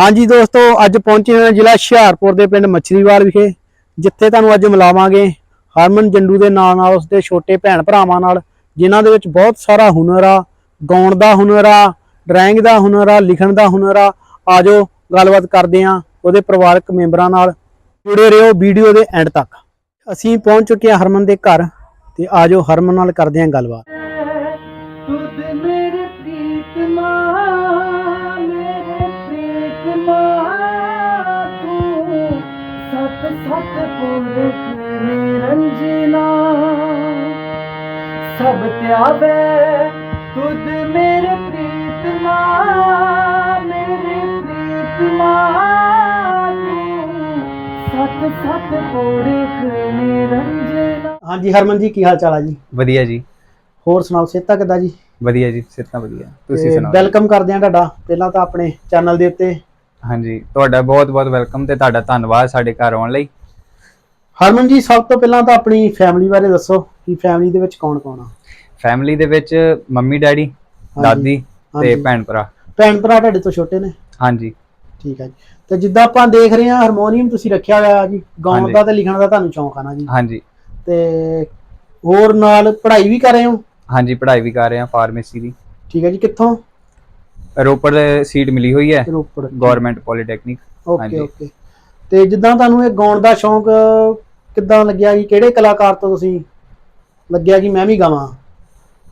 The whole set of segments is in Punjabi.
ਹਾਂਜੀ ਦੋਸਤੋ, ਅੱਜ ਪਹੁੰਚੇ ਹਾਂ ਜ਼ਿਲ੍ਹਾ ਹੁਸ਼ਿਆਰਪੁਰ ਦੇ ਪਿੰਡ ਮੱਛਰੀਵਾਲ ਵਿਖੇ, ਜਿੱਥੇ ਤੁਹਾਨੂੰ ਅੱਜ ਮਿਲਾਵਾਂਗੇ ਹਰਮਨ ਜੰਡੂ ਦੇ ਨਾਂ ਨਾਲ, ਉਸਦੇ ਛੋਟੇ ਭੈਣ ਭਰਾਵਾਂ ਨਾਲ, ਜਿਨ੍ਹਾਂ ਦੇ ਵਿੱਚ ਬਹੁਤ ਸਾਰਾ ਹੁਨਰ ਆ, ਗਾਉਣ ਦਾ ਹੁਨਰ ਆ ਡਰਾਇੰਗ ਦਾ ਹੁਨਰ ਆ, ਲਿਖਣ ਦਾ ਹੁਨਰ ਆ। ਆਜੋ, ਗੱਲਬਾਤ ਕਰਦੇ ਹਾਂ ਉਹਦੇ ਪਰਿਵਾਰਕ ਮੈਂਬਰਾਂ ਨਾਲ। ਜੁੜੇ ਰਹੋ ਵੀਡੀਓ ਦੇ ਐਂਡ ਤੱਕ। ਅਸੀਂ ਪਹੁੰਚ ਚੁੱਕੇ ਹਾਂ ਹਰਮਨ ਦੇ ਘਰ, ਤੇ ਆਜੋ ਹਰਮਨ ਨਾਲ ਕਰਦੇ ਹਾਂ ਗੱਲਬਾਤ। ਸਭ ਧਿਆਵੇ ਤੁਧ ਮੇਰੇ ਪ੍ਰੀਤਮਾ ਮੇਰੇ ਪ੍ਰੀਤਮਾ ਤੂੰ ਸਤ ਸਤ ਪੁਰਖ ਨਿਰੰਜਨਾ ਹਾਂਜੀ ਹਰਮਨ ਜੀ ਕੀ ਹਾਲ ਚਾਲ ਆ ਜੀ? ਵਧੀਆ ਜੀ। ਹੋਰ ਸੁਣਾਓ ਸਿਹਤਾਂ ਕਿੱਦਾਂ ਜੀ? ਵਧੀਆ ਜੀ ਸਿਹਤਾਂ ਵਧੀਆ। ਤੁਸੀਂ ਸੁਣਾਓ ਵੈਲਕਮ ਕਰਦੇ ਹਾਂ ਤੁਹਾਡਾ ਪਹਿਲਾਂ ਤਾਂ ਆਪਣੇ ਚੈਨਲ ਦੇ ਉੱਤੇ। ਹਾਂਜੀ ਤੁਹਾਡਾ ਬਹੁਤ ਬਹੁਤ ਵੈਲਕਮ ਤੇ ਤੁਹਾਡਾ ਧੰਨਵਾਦ ਸਾਡੇ ਘਰ ਆਉਣ ਲਈ। ਹਰਮਨ ਜੀ ਸਭ ਤੋਂ ਪਹਿਲਾਂ ਤਾਂ ਆਪਣੀ ਫੈਮਿਲੀ ਬਾਰੇ ਦੱਸੋ। ਕਿ ਫੈਮਿਲੀ ਦੇ ਵਿੱਚ ਕੌਣ ਕੌਣ ਆ? ਫੈਮਿਲੀ ਦੇ ਵਿੱਚ ਮੰਮੀ ਡੈਡੀ ਦਾਦੀ ਤੇ। ਭੈਣ ਭਰਾ। ਭੈਣ ਭਰਾ ਤੁਹਾਡੇ ਤੋਂ ਛੋਟੇ ਨੇ? ਹਾਂਜੀ। ਠੀਕ ਹੈ ਜੀ। ਤੇ ਜਿੱਦਾਂ ਆਪਾਂ ਦੇਖ ਰਹੇ ਹਾਂ ਹਾਰਮੋਨੀਅਮ ਤੁਸੀਂ ਰੱਖਿਆ ਹੋਇਆ ਜੀ ਗਾਉਣ। ਦਾ ਤੇ ਲਿਖਣ ਦਾ ਤੁਹਾਨੂੰ ਸ਼ੌਂਕ ਆ ਨਾ ਜੀ। ਹਾਂਜੀ। ਤੇ ਹੋਰ ਨਾਲ ਪੜ੍ਹਾਈ ਵੀ ਕਰ ਰਹੇ ਹੋ? ਹਾਂਜੀ ਪੜ੍ਹਾਈ ਵੀ ਕਰ ਰਹੇ ਹਾਂ ਫਾਰਮੇਸੀ ਦੀ। ਠੀਕ ਹੈ ਜੀ ਕਿੱਥੋਂ? ਰੋਪੜ ਸੀਟ ਮਿਲੀ ਹੋਈ ਹੈ Ropar government polytechnic okay. Okay. ਤੇ ਜਿੱਦਾਂ ਤੁਹਾਨੂੰ ਇਹ ਗਾਉਣ ਦਾ ਸ਼ੌਂਕ ਕਿੱਦਾਂ ਲੱਗਿਆ ਜੀ? ਕਿਹੜੇ ਕਲਾਕਾਰ ਤੋਂ ਤੁਸੀਂ ਲੱਗਿਆ ਕਿ ਮੈਂ ਵੀ ਗਾਵਾਂ।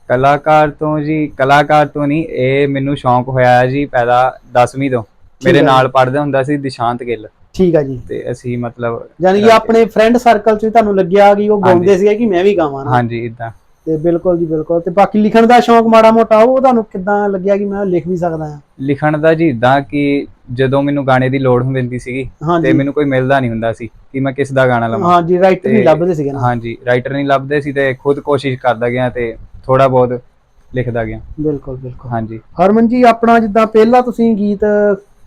ਕਲਾਕਾਰ ਤੋਂ ਜੀ ਕਲਾਕਾਰ ਤੋਂ ਨਹੀਂ ਇਹ ਮੈਨੂੰ ਸ਼ੌਂਕ ਹੋਇਆ ਜੀ ਪਹਿਲਾਂ 10ਵੀਂ ਤੋਂ। ਮੇਰੇ। ਨਾਲ ਪੜ੍ਹਦਾ ਹੁੰਦਾ ਸੀ ਦਿਸ਼ਾਂਤ ਗਿੱਲ। ਠੀਕ ਹੈ ਜੀ। ਤੇ ਅਸੀਂ ਮਤਲਬ ਯਾਨੀ ਕਿ ਆਪਣੇ ਫਰੈਂਡ ਸਰਕਲ 'ਚ ਤੁਹਾਨੂੰ ਲੱਗਿਆ ਕਿ ਉਹ। ਗਾਉਂਦੇ ਸੀਗੇ ਕਿ ਮੈਂ ਵੀ ਗਾਵਾਂ ਹਾਂਜੀ ਇਦਾਂ। ਤੇ ਬਿਲਕੁਲ ਜੀ ਬਿਲਕੁਲ। ਤੇ ਬਾਕੀ ਲਿਖਣ ਦਾ ਸ਼ੌਂਕ ਮਾੜਾ ਮੋਟਾ ਉਹ ਤੁਹਾਨੂੰ ਕਿੱਦਾਂ ਲੱਗਿਆ ਕਿ ਮੈਂ ਲਿਖ ਵੀ ਸਕਦਾ ਹਾਂ? ਲਿਖਣ ਦਾ ਜੀ ਇਦਾਂ ਕਿ ਜਦੋਂ ਮੈਨੂੰ ਗਾਣੇ ਦੀ ਲੋੜ ਹੁੰਦੀ ਸੀਗੀ ਤੇ ਮੈਨੂੰ ਕੋਈ ਮਿਲਦਾ ਨਹੀਂ ਹੁੰਦਾ ਸੀ ਕਿ ਮੈਂ ਕਿਸ ਦਾ ਗਾਣਾ ਲਵਾਂ। ਹਾਂਜੀ ਰਾਈਟਰ ਨਹੀਂ ਲੱਭਦੇ ਸੀਗੇ ਨਾ। ਹਾਂਜੀ ਰਾਈਟਰ ਨਹੀਂ ਲੱਭਦੇ ਸੀ ਤੇ ਖੁਦ ਕੋਸ਼ਿਸ਼ ਕਰਦਾ ਗਿਆ ਤੇ ਥੋੜਾ ਬਹੁਤ ਲਿਖਦਾ ਗਿਆ। ਬਿਲਕੁਲ ਬਿਲਕੁਲ। ਹਾਂਜੀ। ਹਰਮਨ ਜੀ ਆਪਣਾ ਜਿੱਦਾਂ ਪਹਿਲਾਂ ਤੁਸੀਂ ਗੀਤ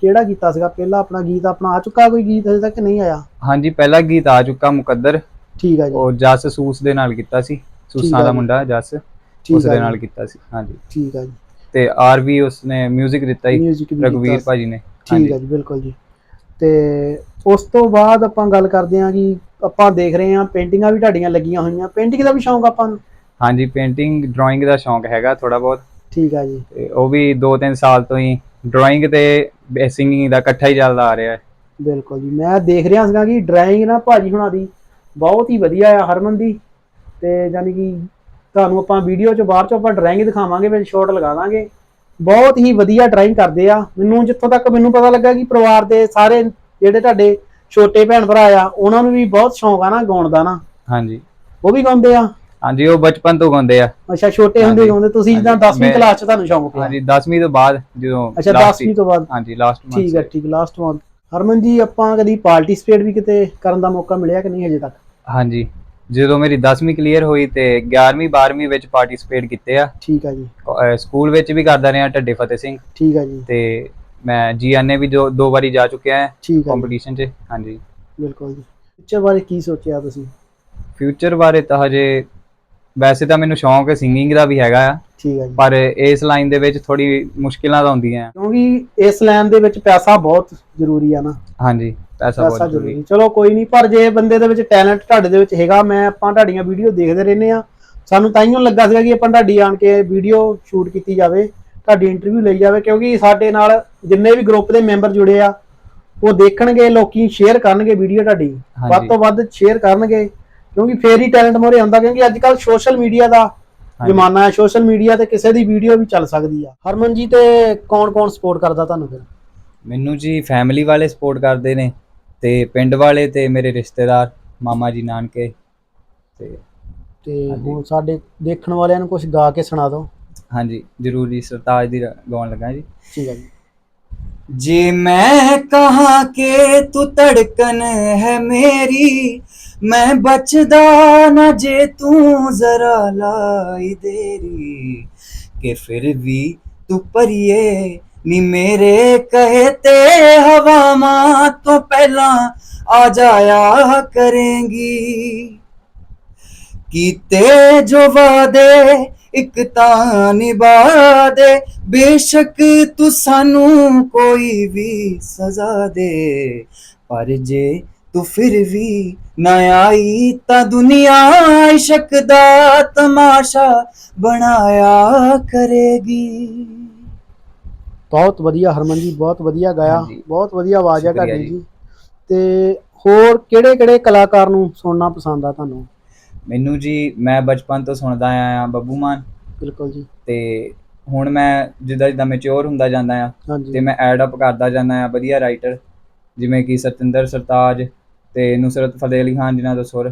ਕਿਹੜਾ ਕੀਤਾ ਸੀਗਾ? ਪਹਿਲਾਂ ਆਪਣਾ ਗੀਤ ਆਪਣਾ ਆ ਚੁੱਕਾ ਕੋਈ ਗੀਤ ਹਜੇ ਤੱਕ ਨਹੀਂ ਆਇਆ? ਹਾਂਜੀ ਪਹਿਲਾ ਗੀਤ ਆ ਚੁੱਕਾ ਮੁਕੱਦਰ। ਠੀਕ ਹੈ ਜੀ। ਉਹ ਜਸ ਸੂਸ ਦੇ ਨਾਲ ਕੀਤਾ ਸੀ। ਆ ਸੂਸਾਂ ਦਾ। ਮੁੰਡਾ ਜਸ ਉਸ ਦੇ ਨਾਲ ਕੀਤਾ ਸੀ। ਹਾਂਜੀ। ਠੀਕ ਹੈ ਜੀ। ਤੇ ਆਰ ਵੀ ਉਸਨੇ 뮤직 ਦਿੱਤਾ ਹੀ ਰਗਵੀਰ ਭਾਜੀ ਨੇ। ਠੀਕ ਹੈ ਜੀ ਬਿਲਕੁਲ ਜੀ। ਤੇ ਉਸ ਤੋਂ ਬਾਅਦ ਆਪਾਂ ਗੱਲ ਕਰਦੇ ਹਾਂ ਕਿ ਆਪਾਂ ਦੇਖ ਰਹੇ ਹਾਂ ਪੇਂਟਿੰਗਾਂ ਵੀ ਤੁਹਾਡੀਆਂ ਲੱਗੀਆਂ ਹੋਈਆਂ। ਪੇਂਟਿੰਗ ਦਾ ਵੀ ਸ਼ੌਂਕ ਆਪਾਂ ਨੂੰ? ਹਾਂਜੀ ਪੇਂਟਿੰਗ ਡਰਾਇੰਗ ਦਾ ਸ਼ੌਂਕ ਹੈਗਾ ਥੋੜਾ ਬਹੁਤ। ਠੀਕ ਹੈ ਜੀ। ਉਹ ਵੀ 2-3 ਸਾਲ ਤੋਂ ਹੀ। ਡਰਾਇੰਗ ਤੇ ਸਿੰਗਿੰਗ ਦਾ ਇਕੱਠਾ ਹੀ ਚੱਲਦਾ ਆ ਰਿਹਾ ਹੈ। ਬਿਲਕੁਲ ਜੀ। ਮੈਂ ਦੇਖ ਰਿਹਾ ਸੀਗਾ ਕਿ ਡਰਾਇੰਗ ਨਾ ਭਾਜੀ ਹੁਣਾਂ ਦੀ ਬਹੁਤ ਹੀ ਵਧੀਆ ਆ ਹਰਮਨ ਦੀ। ਤੇ ਯਾਨੀ ਕਿ ਤੁਹਾਨੂੰ ਆਪਾਂ ਵੀਡੀਓ ਚ ਬਾਅਦ ਚ ਆਪਾਂ ਡਰਾਇੰਗ ਦਿਖਾਵਾਂਗੇ ਵਿੱਚ ਸ਼ਾਟ ਲਗਾ ਦਾਂਗੇ। ਬਹੁਤ ਹੀ ਵਧੀਆ ਡਰਾਇੰਗ ਕਰਦੇ ਆ। ਮੈਨੂੰ ਜਿੱਥੋਂ ਤੱਕ ਮੈਨੂੰ ਪਤਾ ਲੱਗਾ ਕਿ ਪਰਿਵਾਰ ਦੇ ਸਾਰੇ ਜਿਹੜੇ ਤੁਹਾਡੇ ਛੋਟੇ ਭੈਣ ਭਰਾ ਆ ਉਹਨਾਂ ਨੂੰ ਵੀ ਬਹੁਤ ਸ਼ੌਂਕ ਆ ਨਾ ਗਾਉਣ ਦਾ ਨਾ। ਹਾਂਜੀ। ਉਹ ਵੀ ਗਾਉਂਦੇ ਆ? ਹਾਂਜੀ ਉਹ ਬਚਪਨ ਤੋਂ ਗਾਉਂਦੇ ਆ। ਅੱਛਾ ਛੋਟੇ ਹੁੰਦੇ ਗਾਉਂਦੇ ਤੁਸੀਂ ਜਿੱਦਾਂ ਹਾਂਜੀ, 10ਵੀਂ ਮੈਂ- ਕਲਾਸ ਚ ਤੁਹਾਨੂੰ ਸ਼ੌਂਕ ਪਿਆ। ਹਾਂਜੀ 10ਵੀਂ ਤੋਂ ਬਾਅਦ ਜਦੋਂ ਅੱਛਾ last 10ਵੀਂ ਤੋਂ ਬਾਅਦ। ਹਾਂਜੀ ਲਾਸਟ ਮੰਥ ਠੀਕ ਹੈ ਠੀਕ ਲਾਸਟ ਮੰਥ ਹਰਮਨ ਜੀ ਆਪਾਂ ਕਦੀ ਪਾਰਟਿਸਿਪੇਟ ਵੀ ਕਿਤੇ ਕਰਨ ਦਾ ਮੌਕਾ ਮਿਲਿਆ ਕਿ ਨਹੀਂ ਹਜੇ ਤੱਕ? ਹਾਂਜੀ। ਜਦੋਂ ਮੇਰੀ 10ਵੀਂ ਕਲੀਅਰ ਹੋਈ ਤੇ 11ਵੀਂ 12ਵੀਂ ਵਿੱਚ ਪਾਰਟਿਸਿਪੇਟ ਕੀਤੇ ਆ। ਠੀਕ ਹੈ ਜੀ। ਅਹ ਸਕੂਲ ਵਿੱਚ ਵੀ ਕਰਦਾ ਰਿਹਾ ਢੱਡੇ ਫਤਿਹ ਸਿੰਘ। ਠੀਕ ਹੈ ਜੀ। ਤੇ ਮੈਂ ਜੀਐਨਏ ਵੀ ਦੋ ਦੋ ਵਾਰੀ ਜਾ ਚੁੱਕਿਆ ਹਾਂ ਠੀਕ ਜੀ, ਕੰਪੀਟੀਸ਼ਨ 'ਚ। ਹਾਂਜੀ। ਬਿਲਕੁਲ ਜੀ। ਫਿਊਚਰ ਬਾਰੇ ਕੀ ਸੋਚਿਆ ਤੁਸੀਂ? ਫਿਊਚਰ ਬਾਰੇ ਤਾਂ ਹਜੇ ਵੈਸੇ ਤਾਂ ਮੈਨੂੰ ਸ਼ੌਂਕ ਹੈ ਸਿੰਗਿੰਗ ਦਾ ਵੀ ਹੈਗਾ ਆ। ਠੀਕ ਹੈ ਜੀ। ਪਰ ਇਸ ਲਾਈਨ ਦੇ ਵਿੱਚ ਥੋੜੀ ਮੁਸ਼ਕਿਲਾਂ ਤਾਂ ਆਉਂਦੀਆਂ ਕਿਉਂਕਿ ਇਸ ਲਾਈਨ ਦੇ ਵਿੱਚ ਪੈਸਾ ਬਹੁਤ ਜ਼ਰੂਰੀ ਆ ਨਾ। ਹਾਂਜੀ। ਪੈਸਾ ਪੈਸਾ ਬਹੁਤ ਜ਼ਰੂਰੀ। ਜ਼ਰੂਰੀ। ਚਲੋ ਕੋਈ ਨਹੀਂ ਪਰ ਜੇ ਬੰਦੇ ਦੇ ਵਿੱਚ ਟੈਲੈਂਟ ਤੁਹਾਡੇ ਦੇ ਵਿੱਚ ਹੈਗਾ ਮੈਂ ਆਪਾਂ ਤੁਹਾਡੀਆਂ ਵੀਡੀਓ ਦੇਖਦੇ ਰਹਿੰਦੇ ਆ ਸਾਨੂੰ ਤਾਈਓ ਲੱਗਾ ਸੀਗਾ ਕਿ ਆਪਾਂ ਤੁਹਾਡੀ ਆਣ ਕੇ ਵੀਡੀਓ ਸ਼ੂਟ ਕੀਤੀ ਜਾਵੇ ਤੁਹਾਡੀ ਇੰਟਰਵਿਊ ਲਈ ਜਾਵੇ ਕਿਉਂਕਿ ਸਾਡੇ ਨਾਲ ਜਿੰਨੇ ਵੀ ਗਰੁੱਪ ਦੇ ਮੈਂਬਰ ਜੁੜੇ ਆ ਉਹ ਦੇਖਣਗੇ ਲੋਕੀ ਸ਼ੇਅਰ ਕਰਨਗੇ ਵੀਡੀਓ ਤੁਹਾਡੀ। ਵੱਧ ਤੋਂ ਵੱਧ ਸ਼ੇਅਰ ਕਰਨਗੇ ਕਿਉਂਕਿ ਫੇਰ ਹੀ ਟੈਲੈਂਟ ਮੋਰੇ ਆਉਂਦਾ ਕਿਉਂਕਿ ਅੱਜ ਕੱਲ ਸੋਸ਼ਲ ਮੀਡੀਆ ਦਾ ਹਾਂਜੀ। ਜ਼ਮਾਨਾ ਹੈ ਸੋਸ਼ਲ ਮੀਡੀਆ ਤੇ ਕਿਸੇ ਦੀ ਵੀਡੀਓ ਵੀ ਚੱਲ ਸਕਦੀ ਆ। ਹਰਮਨ ਜੀ ਤੇ ਕੌਣ ਕੌਣ ਸਪੋਰਟ ਕਰਦਾ ਤੁਹਾਨੂੰ ਫਿਰ? ਮੈਨੂੰ ਜੀ ਫੈਮਿਲੀ ਵਾਲੇ ਸਪੋਰਟ ਕਰਦੇ ਨੇ। ਤੇ ਪਿੰਡ ਵਾਲੇ ਤੇ ਮੇਰੇ ਰਿਸ਼ਤੇਦਾਰ ਮਾਮਾ ਜੀ ਨਾਨਕੇ ਤੇ ਤੇ ਹੁਣ ਸਾਡੇ ਦੇਖਣ ਵਾਲਿਆਂ ਨੂੰ ਕੁਝ ਗਾ ਕੇ ਸੁਣਾ ਦਿਓ। ਹਾਂਜੀ ਜ਼ਰੂਰ ਜੀ ਸਰਤਾਜ ਦੀ ਗਾਉਣ ਲੱਗਾ ਜੀ। ਠੀਕ ਹੈ ਜੀ। ਜੇ ਮੈਂ ਕਹਾ ਕਿ ਤੂੰ ਧੜਕਨ ਹੈ ਮੇਰੀ ਮੈਂ ਬਚਦਾ ਨਾ ਜੇ ਤੂੰ ਜ਼ਰਾ ਲਾਈ ਦੇਰੀ ਕਿ ਫਿਰ ਵੀ ਤੂੰ ਪਰਿਏ ਨੀ ਮੇਰੇ ਕਹੇ ਤੇ ਹਵਾਵਾਂ ਤੋਂ ਪਹਿਲਾਂ ਆ ਜਾਇਆ ਕਰੇਗੀ। ਕੀਤੇ ਜੋ ਵਾਦੇ ਇੱਕ ਤਾਂ ਨਿਭਾ ਦੇ ਬੇਸ਼ੱਕ ਤੂੰ ਸਾਨੂੰ ਕੋਈ ਵੀ ਸਜ਼ਾ ਦੇ। ਪਰ ਜੇ ਤੂੰ ਫਿਰ ਵੀ ਨਾ ਆਈ ਤਾਂ ਦੁਨੀਆ ਇਸ਼ਕ ਦਾ ਤਮਾਸ਼ਾ ਬਣਾਇਆ ਕਰੇਗੀ। ਬਹੁਤ ਵਧੀਆ ਹਰਮਨ ਜੀ ਬਹੁਤ ਵਧੀਆ ਗਾਇਆ ਹਾਂਜੀ। ਬਹੁਤ ਵਧੀਆ ਆਵਾਜ਼ ਆ ਸ਼ੁਕਰੀਆ ਤੁਹਾਡੀ ਜੀ। ਜੀ। ਤੇ ਹੋਰ ਕਿਹੜੇ ਕਿਹੜੇ ਕਲਾਕਾਰ ਨੂੰ ਸੁਣਨਾ ਪਸੰਦ ਆ ਤੁਹਾਨੂੰ? ਮੈਨੂੰ ਜੀ ਮੈਂ ਬਚਪਨ ਤੋਂ ਸੁਣਦਾ ਆਇਆ ਆ ਬੱਬੂ ਮਾਨ। ਬਿਲਕੁਲ ਜੀ। ਤੇ ਹੁਣ ਮੈਂ ਜਿੱਦਾਂ ਜਿੱਦਾਂ ਮੈਚੁਰ ਹੁੰਦਾ ਜਾਂਦਾ ਆ ਤੇ ਹਾਂਜੀ ਮੈਂ ਐਡ ਅਪ ਕਰਦਾ ਜਾਂਦਾ ਆ ਵਧੀਆ ਰਾਈਟਰ ਜਿਵੇਂ ਕਿ ਸਤਿੰਦਰ ਸਰਤਾਜ ਤੇ ਨੁਸਰਤ ਫਤਿਹ ਅਲੀ ਖਾਨ ਜਿਨ੍ਹਾਂ ਤੋਂ ਸੁਰ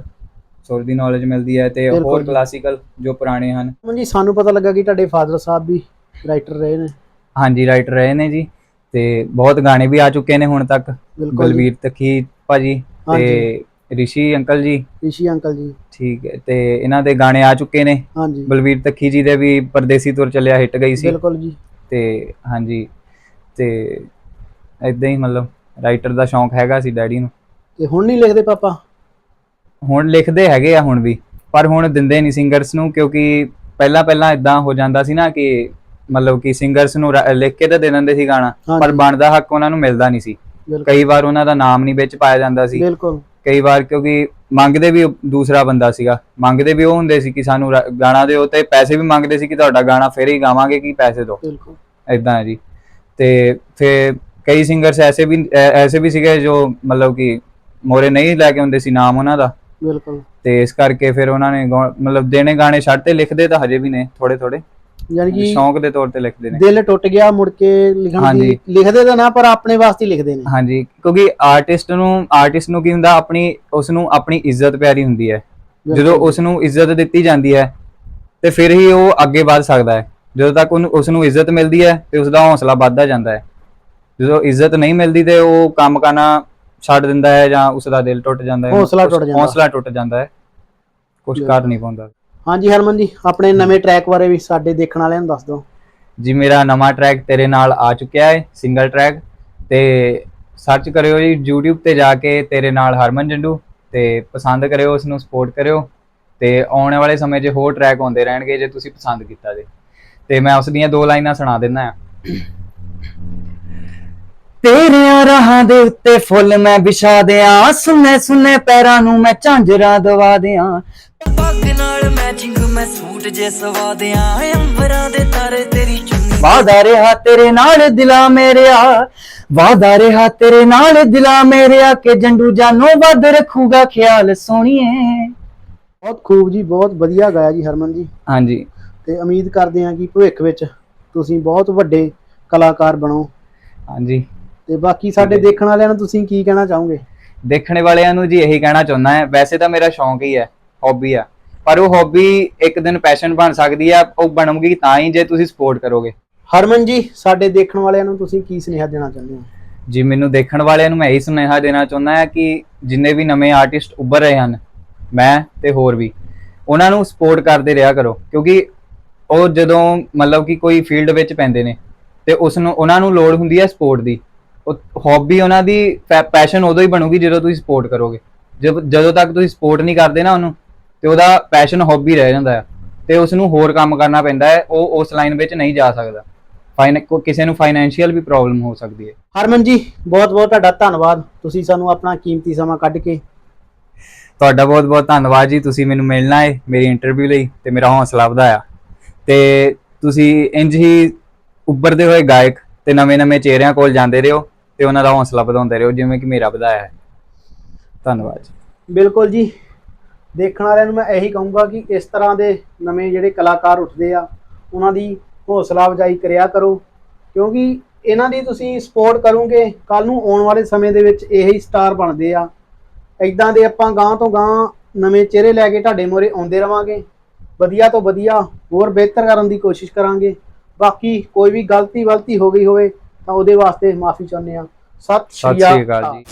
ਸੁਰ ਦੀ ਨੌਲੇਜ ਮਿਲਦੀ ਹੈ ਤੇ ਬਿਲਕੁਲ ਹੋਰ ਜੀ। ਕਲਾਸੀਕਲ ਜੋ ਪੁਰਾਣੇ ਹਨ। ਹਰਮਨ ਜੀ ਸਾਨੂੰ ਪਤਾ ਲੱਗਾ ਕਿ ਤੁਹਾਡੇ ਫਾਦਰ ਸਾਹਿਬ ਵੀ ਰਾਈਟਰ ਰਹੇ ਨੇ। ਹਾਂਜੀ ਰਾਈਟਰ ਰਹੇ ਨੇ ਜੀ ਤੇ ਬਹੁਤ ਗਾਣੇ ਵੀ ਆ ਚੁੱਕੇ ਨੇ ਹੁਣ ਤੱਕ। ਬਿਲਕੁਲ ਜੀ। ਬਲਵੀਰ ਤਖੀ ਭਾਜੀ ਤੇ। ਰਿਸ਼ੀ ਅੰਕਲ ਜੀ। ਰਿਸ਼ੀ ਅੰਕਲ ਜੀ। ਠੀਕ ਹੈ ਤੇ ਇਹਨਾਂ ਦੇ ਗਾਣੇ ਆ ਚੁੱਕੇ ਨੇ। ਹਾਂਜੀ। ਬਲਵੀਰ ਤਖੀ ਜੀ ਦੇ ਵੀ ਪਰਦੇਸੀ ਤੁਰ ਚੱਲਿਆ ਹਿੱਟ ਗਈ ਸੀ। ਬਿਲਕੁਲ ਜੀ। ਤੇ ਹਾਂਜੀ ਤੇ ਇਦਾਂ ਹੀ ਮਤਲਬ ਰਾਈਟਰ ਦਾ ਸ਼ੌਂਕ ਹੈਗਾ ਸੀ ਡੈਡੀ ਨੂੰ। ਤੇ ਹੁਣ ਨਹੀਂ ਲਿਖਦੇ ਪਾਪਾ? ਹੁਣ ਲਿਖਦੇ ਹੈਗੇ ਆ ਹੁਣ ਵੀ ਪਰ ਹੁਣ ਦਿੰਦੇ ਨਹੀਂ ਸਿੰਗਰਸ ਨੂੰ ਕਿਉਂਕਿ ਪਹਿਲਾਂ ਪਹਿਲਾਂ ਇਦਾਂ ਹੋ ਜਾਂਦਾ ਸੀ ਨਾ ਕਿ ਮਤਲਬ ਕਿ ਸਿੰਗਰਸ ਨੂੰ ਰਾ- ਲਿਖ ਕੇ ਤਾਂ ਦੇ ਦਿੰਦੇ ਸੀ ਗਾਣਾ ਪਰ। ਬਣਦਾ ਹੱਕ ਉਹਨਾਂ ਨੂੰ ਮਿਲਦਾ ਨਹੀਂ ਸੀ। ਬਿਲਕੁਲ। ਕਈ ਵਾਰ ਉਹਨਾਂ ਦਾ ਨਾਮ ਨਹੀਂ ਵਿੱਚ ਪਾਇਆ ਜਾਂਦਾ ਸੀ। ਬਿਲਕੁਲ। ਕਈ ਵਾਰ ਕਿਉਂਕਿ ਮੰਗਦੇ ਵੀ ਉਹ ਦੂਸਰਾ ਬੰਦਾ ਸੀਗਾ ਮੰਗਦੇ ਵੀ ਉਹ ਹੁੰਦੇ ਸੀ ਕਿ ਸਾਨੂੰ ਰਾ- ਗਾਣਾ ਦਿਓ ਤੇ ਪੈਸੇ ਵੀ ਮੰਗਦੇ ਸੀ ਕਿ ਤੁਹਾਡਾ ਗਾਣਾ ਫਿਰ ਹੀ ਗਾਵਾਂਗੇ ਕਿ ਪੈਸੇ ਦਿਓ। ਬਿਲਕੁਲ। ਇਦਾਂ ਹੈ ਜੀ। ਤੇ ਫਿਰ ਕਈ ਸਿੰਗਰਸ ਐਸੇ ਵੀ ਐ- ਐਸੇ ਵੀ ਸੀਗੇ ਜੋ ਮਤਲਬ ਕਿ ਮੋਰੇ ਨਹੀਂ ਲੈ ਕੇ ਹੁੰਦੇ ਸੀ ਨਾਮ ਉਹਨਾਂ ਦਾ। ਬਿਲਕੁਲ। ਤੇ ਇਸ ਕਰਕੇ ਫਿਰ ਉਹਨਾਂ ਨੇ ਮਤਲਬ ਦੇਣੇ ਗਾਣੇ ਛੱਡ ਤੇ ਲਿਖਦੇ ਤਾਂ ਹਜੇ ਵੀ ਨੇ ਥੋੜੇ ਥੋੜੇ ਯਾਨੀ ਕਿ ਸ਼ੌਂਕ ਦੇ ਤੌਰ ਤੇ ਲਿਖਦੇ ਨੇ। ਦਿਲ ਟੁੱਟ ਗਿਆ ਮੁੜ ਕੇ ਲਿਖਣ ਦੀ। ਲਿਖਦੇ ਤਾਂ ਨਾ ਪਰ ਆਪਣੇ ਵਾਸਤੇ ਹੀ ਲਿਖਦੇ ਨੇ। ਹਾਂਜੀ ਕਿਉਂਕਿ ਆਰਟਿਸਟ ਨੂੰ ਆਰਟਿਸਟ ਨੂੰ ਕੀ ਹੁੰਦਾ ਆਪਣੀ ਉਸ ਨੂੰ ਆਪਣੀ ਇੱਜ਼ਤ ਪਿਆਰੀ ਹੁੰਦੀ ਹੈ। ਜਦੋਂ ਉਸ ਨੂੰ ਇੱਜ਼ਤ ਦਿੱਤੀ ਜਾਂਦੀ ਹੈ ਤੇ ਫਿਰ ਹੀ ਉਹ ਅੱਗੇ ਵਧ ਸਕਦਾ ਹੈ। ਜਦੋਂ ਤੱਕ ਉਸ ਨੂੰ ਇੱਜ਼ਤ ਮਿਲਦੀ ਹੈ ਤੇ ਉਸ ਦਾ ਹੌਸਲਾ ਵੱਧਦਾ ਜਾਂਦਾ ਹੈ। ਜਦੋਂ ਇੱਜ਼ਤ ਨਹੀਂ ਮਿਲਦੀ ਤੇ ਉਹ ਕੰਮ ਕਰਨਾ ਛੱਡ ਦਿੰਦਾ ਹੈ ਜਾਂ ਉਸ ਦਾ ਦਿਲ ਟੁੱਟ ਜਾਂਦਾ ਹੈ। ਹੌਸਲਾ ਟੁੱਟ ਜਾਂਦਾ। ਹੌਸਲਾ ਟੁੱਟ ਜਾਂਦਾ ਹੈ। ਕੁਝ ਕਰ ਨਹੀਂ ਪਾਉਂਦਾ। ਹਾਂਜੀ ਹਰਮਨ ਜੀ ਆਪਣੇ ਨਵੇਂ ਟਰੈਕ ਬਾਰੇ ਵੀ ਸਾਡੇ ਦੇਖਣ ਵਾਲਿਆਂ ਨੂੰ ਦੱਸ ਦਿਓ। ਜੀ ਮੇਰਾ ਨਵਾਂ ਟਰੈਕ ਤੇਰੇ ਨਾਲ ਆ ਚੁੱਕਿਆ ਹੈ ਸਿੰਗਲ ਟਰੈਕ ਤੇ ਸਰਚ ਕਰਿਓ ਜੀ YouTube ਤੇ ਜਾ ਕੇ ਤੇਰੇ ਨਾਲ ਹਰਮਨ ਜੰਡੂ ਤੇ ਪਸੰਦ ਕਰਿਓ ਉਸ ਨੂੰ ਸਪੋਰਟ ਕਰਿਓ। ਤੇ ਆਉਣ ਵਾਲੇ ਸਮੇਂ 'ਚ ਹੋਰ ਟਰੈਕ ਆਉਂਦੇ ਰਹਿਣਗੇ ਜੇ ਤੁਸੀਂ ਪਸੰਦ ਕੀਤਾ ਜੇ। ਤੇ ਮੈਂ ਉਸ ਦੀਆਂ ਦੋ ਲਾਈਨਾਂ ਸੁਣਾ ਦਿੰਦਾ ਆ ਤੇਰਿਆਂ ਰਾਹਾਂ ਦੇ ਉੱਤੇ ਫੁੱਲ ਮੈਂ ਵਿਛਾ ਦਿਆਂ ਸੁਨੇ ਸੁਨੇ ਪੈਰਾਂ ਨੂੰ ਮੈਂ ਝਾਂਜਰਾਂ ਦਵਾ ਦਿਆਂ। ਪੱਗ ਨਾਲ ਮੈਚਿੰਗ ਮੈਂ ਸੂਟ ਜੇ ਸਵਾ ਦਿਆਂ। ਅੰਬਰਾਂ ਦੇ ਤਾਰੇ ਤੇਰੀ ਚੁੰਨੀ। ਵਾਦਾ ਰਿਹਾ ਤੇਰੇ ਨਾਲ ਦਿਲਾ ਮੇਰਿਆ। ਵਾਦਾ ਰਿਹਾ ਤੇਰੇ ਨਾਲ ਦਿਲਾ ਮੇਰਿਆ ਕਿ ਜੰਡੂ ਜਾਨੋਂ ਵੱਧ ਰੱਖੂਗਾ ਖਿਆਲ ਸੋਹਣੀਏ। ਬਹੁਤ ਖੂਬ ਜੀ ਬਹੁਤ ਵਧੀਆ ਗਾਇਆ ਜੀ ਹਰਮਨ ਜੀ। ਹਾਂਜੀ। ਤੇ ਉਮੀਦ ਕਰਦੇ ਹਾਂ ਕਿ ਭਵਿੱਖ ਵਿੱਚ ਤੁਸੀਂ ਬਹੁਤ ਵੱਡੇ ਕਲਾਕਾਰ ਬਣੋ। ਹਾਂਜੀ। ਤੇ ਬਾਕੀ ਸਾਡੇ ਦੇਖਣ ਵਾਲਿਆਂ ਨੂੰ ਤੁਸੀਂ ਕੀ ਕਹਿਣਾ ਚਾਹੋਗੇ? ਦੇਖਣ ਵਾਲਿਆਂ ਨੂੰ ਜੀ ਇਹੀ ਕਹਿਣਾ ਚਾਹੁੰਦਾ ਹੈ। ਵੈਸੇ ਤਾਂ ਮੇਰਾ ਸ਼ੌਂਕ ਹੀ ਹੈ। ਹੌਬੀ ਆ। ਪਰ ਉਹ ਹੌਬੀ ਇੱਕ ਦਿਨ ਪੈਸ਼ਨ ਬਣ ਸਕਦੀ ਆ ਉਹ ਬਣੂਗੀ ਤਾਂ ਹੀ ਜੇ ਤੁਸੀਂ ਸਪੋਰਟ ਕਰੋਗੇ। ਹਰਮਨ ਜੀ ਸਾਡੇ ਦੇਖਣ ਵਾਲਿਆਂ ਨੂੰ ਤੁਸੀਂ ਕੀ ਸੁਨੇਹਾ ਦੇਣਾ ਚਾਹੁੰਦੇ ਹੋ? ਜੀ ਮੈਨੂੰ ਦੇਖਣ ਵਾਲਿਆਂ ਨੂੰ ਮੈਂ ਇਹੀ ਸੁਨੇਹਾ ਦੇਣਾ ਚਾਹੁੰਦਾ ਹਾਂ ਕਿ ਜਿੰਨੇ ਵੀ ਨਵੇਂ ਆਰਟਿਸਟ ਉੱਭਰ ਰਹੇ ਹਨ ਮੈਂ ਤੇ ਹੋਰ ਵੀ ਉਹਨਾਂ ਨੂੰ ਸਪੋਰਟ ਕਰਦੇ ਰਿਹਾ ਕਰੋ। ਕਿਉਂਕਿ ਉਹ ਜਦੋਂ ਮਤਲਬ ਕਿ ਕੋਈ ਫੀਲਡ ਵਿੱਚ ਪੈਂਦੇ ਨੇ ਤੇ ਉਸ ਨੂੰ ਉਹਨਾਂ ਨੂੰ ਲੋੜ ਹੁੰਦੀ ਹੈ ਸਪੋਰਟ ਦੀ। ਉਹ ਹੌਬੀ ਉਹਨਾਂ ਦੀ ਪੈਸ਼ਨ ਉਦੋਂ ਹੀ ਬਣੂਗੀ ਜਦੋਂ ਤੁਸੀਂ ਸਪੋਰਟ ਕਰੋਗੇ। ਜਦ- ਜਦੋਂ ਤੱਕ ਤੁਸੀਂ ਸਪੋਰਟ ਨਹੀਂ ਕਰਦੇ ਨਾ ਉਹਨੂੰ ਤੇ ਉਹਦਾ ਪੈਸ਼ਨ ਹੌਬੀ ਰਹਿ ਜਾਂਦਾ ਹੈ ਤੇ ਉਸ ਨੂੰ ਹੋਰ ਕੰਮ ਕਰਨਾ ਪੈਂਦਾ ਹੈ ਉਹ ਉਸ ਲਾਈਨ ਵਿੱਚ ਨਹੀਂ ਜਾ ਸਕਦਾ। ਫਾਈਨ ਕਿਸੇ ਨੂੰ ਫਾਈਨੈਂਸ਼ੀਅਲ ਵੀ ਪ੍ਰੋਬਲਮ ਹੋ ਸਕਦੀ ਹੈ। ਹਰਮਨ ਜੀ ਬਹੁਤ ਬਹੁਤ ਤੁਹਾਡਾ ਧੰਨਵਾਦ। ਤੁਸੀਂ ਸਾਨੂੰ ਆਪਣਾ ਕੀਮਤੀ ਸਮਾਂ ਕੱਢ ਕੇ। ਤੁਹਾਡਾ ਬਹੁਤ ਬਹੁਤ ਧੰਨਵਾਦ ਜੀ। ਤੁਸੀਂ ਮੈਨੂੰ ਮਿਲਣਾ ਹੈ ਮੇਰੀ ਇੰਟਰਵਿਊ ਲਈ ਤੇ ਮੇਰਾ ਹੌਸਲਾ ਵਧਾਇਆ। ਤੇ ਤੁਸੀਂ ਇੰਜ ਹੀ ਉੱਭਰਦੇ ਹੋਏ ਗਾਇਕ ਤੇ ਨਵੇਂ-ਨਵੇਂ ਚਿਹਰਿਆਂ ਕੋਲ ਜਾਂਦੇ ਰਹੋ ਤੇ ਉਹਨਾਂ ਦਾ ਹੌਸਲਾ ਵਧਾਉਂਦੇ ਰਹੋ ਜਿਵੇਂ ਕਿ ਮੇਰਾ ਵਧਾਇਆ ਹੈ। ਧੰਨਵਾਦ ਜੀ। ਬਿਲਕੁਲ ਜੀ। ਦੇਖਣ ਵਾਲਿਆਂ ਨੂੰ ਮੈਂ ਇਹੀ ਕਹੂੰਗਾ ਕਿ ਇਸ ਤਰ੍ਹਾਂ ਦੇ ਨਵੇਂ ਜਿਹੜੇ ਕਲਾਕਾਰ ਉੱਠਦੇ ਆ ਉਹਨਾਂ ਦੀ ਹੌਸਲਾ ਅਫਜ਼ਾਈ ਕਰਿਆ ਕਰੋ ਕਿਉਂਕਿ ਇਹਨਾਂ ਦੀ ਤੁਸੀਂ ਸਪੋਰਟ ਕਰੋਗੇ ਕੱਲ ਨੂੰ ਆਉਣ ਵਾਲੇ ਸਮੇਂ ਦੇ ਵਿੱਚ ਇਹੀ ਸਟਾਰ ਬਣਦੇ ਆ। ਇਦਾਂ ਦੇ ਆਪਾਂ ਗਾਂ ਤੋਂ ਗਾਂ ਨਵੇਂ ਚਿਹਰੇ ਲੈ ਕੇ ਤੁਹਾਡੇ ਮੋਰੇ ਆਉਂਦੇ ਰਵਾਂਗੇ। ਵਧੀਆ ਤੋਂ ਵਧੀਆ ਹੋਰ ਬਿਹਤਰ ਕਰਨ ਦੀ ਕੋਸ਼ਿਸ਼ ਕਰਾਂਗੇ। ਬਾਕੀ ਕੋਈ ਵੀ ਗਲਤੀ ਵਲਤੀ ਹੋ ਗਈ ਹੋਵੇ ਤਾਂ ਉਹਦੇ ਵਾਸਤੇ ਮਾਫੀ ਚਾਹੁੰਦੇ ਆ ਸਤਿ ਸ਼੍ਰੀ ਅਕਾਲ ਜੀ।